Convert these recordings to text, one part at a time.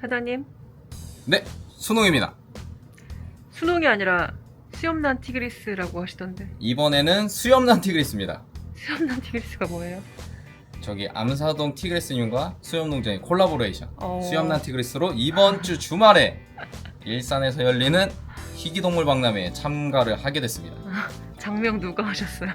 사장님, 네, 순홍입니다. 수능이 아니라 수염난 티그리스라고 하시던데 이번에는 수염난 티그리스입니다. 수염난 티그리스가 뭐예요? 저기 암사동 티그리스님과 수염농장의 콜라보레이션 어. 수염난 티그리스로 이번 주 주말에 일산에서 열리는 희귀동물 박람회에 참가를 하게 됐습니다. 장명 누가 하셨어요?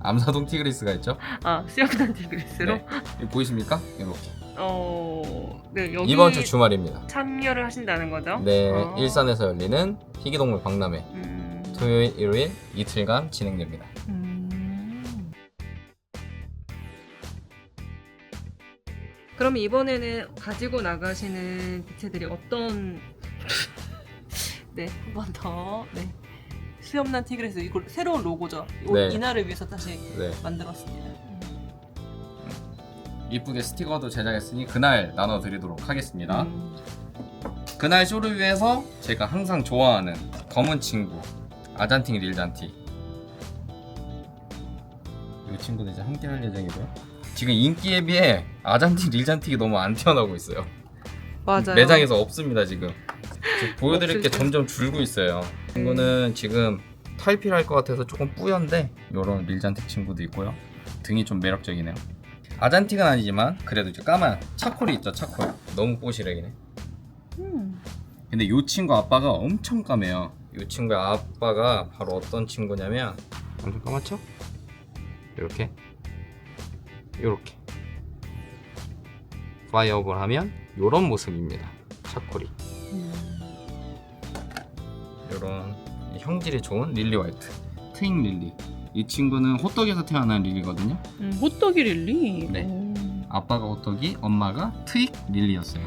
암사동 티그리스가 있죠? 아 수염난 티그리스로? 네. 보이십니까? 이렇게 어, 네 여기 이번 주 주말입니다. 참여를 하신다는 거죠? 네, 어. 일산에서 열리는 희귀동물 박람회 음, 토요일, 일요일 이틀간 진행됩니다. 음. 그럼 이번에는 가지고 나가시는 개체들이 어떤 네, 한 번 더. 네. 수염난 티그리스 이거 새로운 로고죠. 네. 이날을 위해서 다시 네, 만들었습니다. 이쁘게 스티커도 제작했으니 그날 나눠드리도록 하겠습니다. 음. 그날 쇼를 위해서 제가 항상 좋아하는 검은 친구 아잔팅 릴잔티 이 친구도 이제 함께 할 예정이고요 지금 인기에 비해 아잔팅 릴잔틱이 너무 안 태어나고 있어요 맞아요. 매장에서 없습니다 지금 지금 보여드릴 게 없을. 점점 줄고 있어요 친구는 지금 탈피할 것 같아서 조금 뿌연데 이런 릴잔틱 친구도 있고요 등이 좀 매력적이네요 아잔틱은 아니지만 그래도 이제 까만 차콜이 있죠 차콜 너무 뽀시래기네 음. 근데 이 친구 아빠가 엄청 까매요. 이 친구의 아빠가 바로 어떤 친구냐면 엄청 까맣죠? 이렇게 이렇게 파이어볼 하면 이런 모습입니다. 차콜이 음. 이런 형질이 좋은 릴리 화이트 트윙 릴리. 이 친구는 호떡에서 태어난 릴리거든요. 음, 호떡이 릴리. 네. 오. 아빠가 호떡이, 엄마가 트윅 릴리였어요.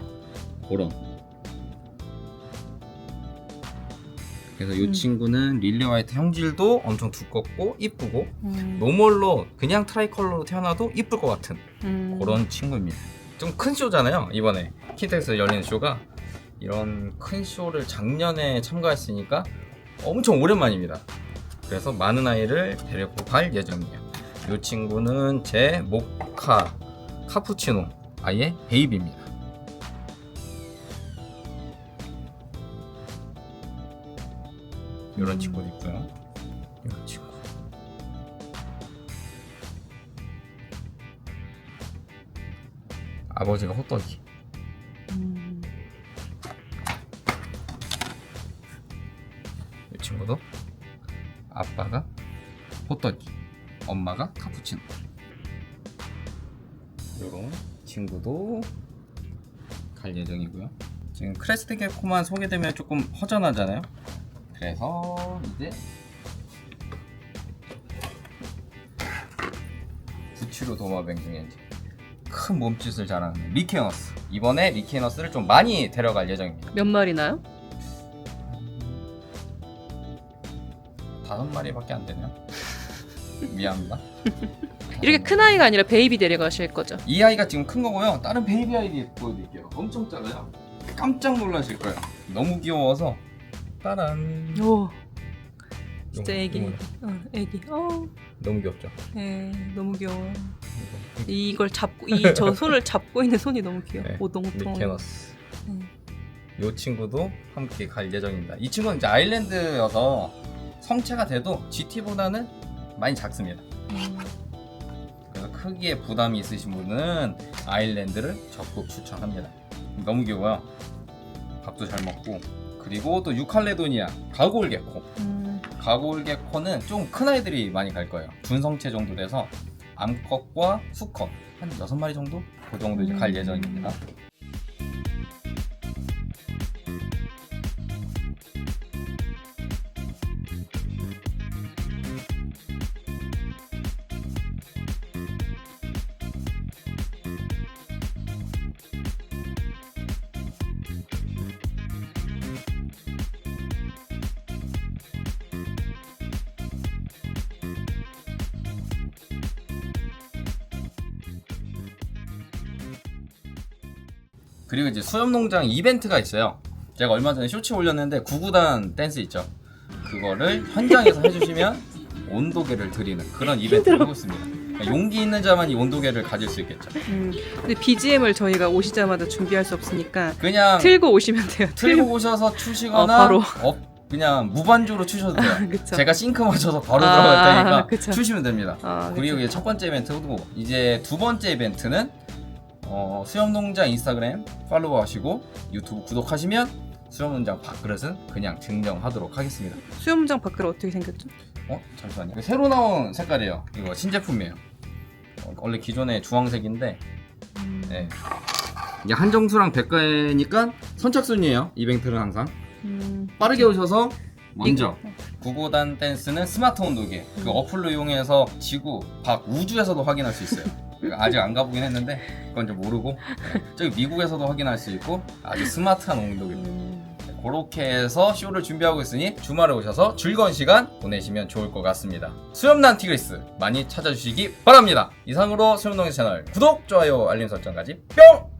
그런. 그래서 이 음. 친구는 릴리 화이트 형질도 엄청 두껍고 이쁘고 음. 노멀로 그냥 트라이컬러로 태어나도 이쁠 것 같은 음. 그런 친구입니다. 좀 큰 쇼잖아요 이번에 키텍에서 열리는 쇼가 이런 큰 쇼를 작년에 참가했으니까 엄청 오랜만입니다. 그래서 많은 아이를 데리고 갈 예정이에요. 이 친구는 제 모카 카푸치노 아이의 베이비입니다. 이런 음. 친구도 있고요. 이런 친구. 아버지가 호떡이. 아빠가 호떡이, 엄마가 카푸치노. 요런 친구도 갈 예정이고요. 지금 크레스트 개코만 소개되면 조금 허전하잖아요. 그래서 이제 부치로 도마뱀 중에 큰 몸짓을 자랑하는 리케너스. 이번에 리케너스를 좀 많이 데려갈 예정입니다. 몇 마리나요? 다섯 마리밖에 안 되네요. 미안합니다. 이렇게 큰 아이가 아니라 베이비 데려가실 거죠? 이 아이가 지금 큰 거고요. 다른 베이비 아이디 보여드릴게요. 엄청 작아요. 깜짝 놀라실 거예요. 너무 귀여워서 따란. 오. 진짜 너무- 애기. 너무- 어, 애기. 어. 너무 귀엽죠. 네, 너무 귀여워. 이걸 잡고 이 저 손을 잡고 있는 손이 너무 귀여워. 네, 오동통. 리케너스. 음. 이 친구도 함께 갈 예정입니다. 이 친구는 이제 아일랜드여서 성체가 돼도 GT보다는 많이 작습니다. 음. 그래서 크기에 부담이 있으신 분은 아일랜드를 적극 추천합니다. 너무 귀여워요. 밥도 잘 먹고 그리고 또 유칼레도니아 가골 개코. 음. 가골 개코는 좀 큰 아이들이 많이 갈 거예요. 준성체 정도 돼서 암컷과 수컷 한 여섯 마리 정도 그 정도 이제 갈 음. 예정입니다. 그리고 이제 수염농장 이벤트가 있어요. 제가 얼마 전에 쇼츠 올렸는데 구구단 댄스 있죠. 그거를 현장에서 해주시면 온도계를 드리는 그런 이벤트를 하고 있습니다. 그러니까 용기 있는 자만 이 온도계를 가질 수 있겠죠. 음, 근데 BGM을 저희가 오시자마자 준비할 수 없으니까 그냥 틀고 오시면 돼요. 틀고 오셔서 추시거나 어, 바로. 어, 그냥 무반주로 추셔도 돼요. 그쵸. 제가 싱크 맞춰서 바로 아, 들어갈 테니까 그쵸. 추시면 됩니다. 아, 그리고. 이게 첫 번째 이벤트고 이제 두 번째 이벤트는 어, 수염농장 인스타그램 팔로우 하시고 유튜브 구독하시면 수염농장 밥그릇은 그냥 증정하도록 하겠습니다. 수영장 밖으로 어떻게 생겼죠? 어? 잠시만요. 이거 새로 나온 색깔이에요. 이거 신제품이에요. 어, 원래 기존에 주황색인데 음, 네. 이게 한정수랑 백가니까 선착순이에요. 이벤트는 항상. 음, 빠르게 오셔서 먼저 구고단 댄스는 스마트 온도계 그 어플로 이용해서 지구, 밖, 우주에서도 확인할 수 있어요. 아직 안 가보긴 했는데 그건 좀 모르고 네. 저기 미국에서도 확인할 수 있고 아주 스마트한 온도계입니다. 음, 그렇게 해서 쇼를 준비하고 있으니 주말에 오셔서 즐거운 시간 보내시면 좋을 것 같습니다. 수염난 티그리스 많이 찾아주시기 바랍니다. 이상으로 수염농의 채널 구독, 좋아요, 알림 설정까지 뿅!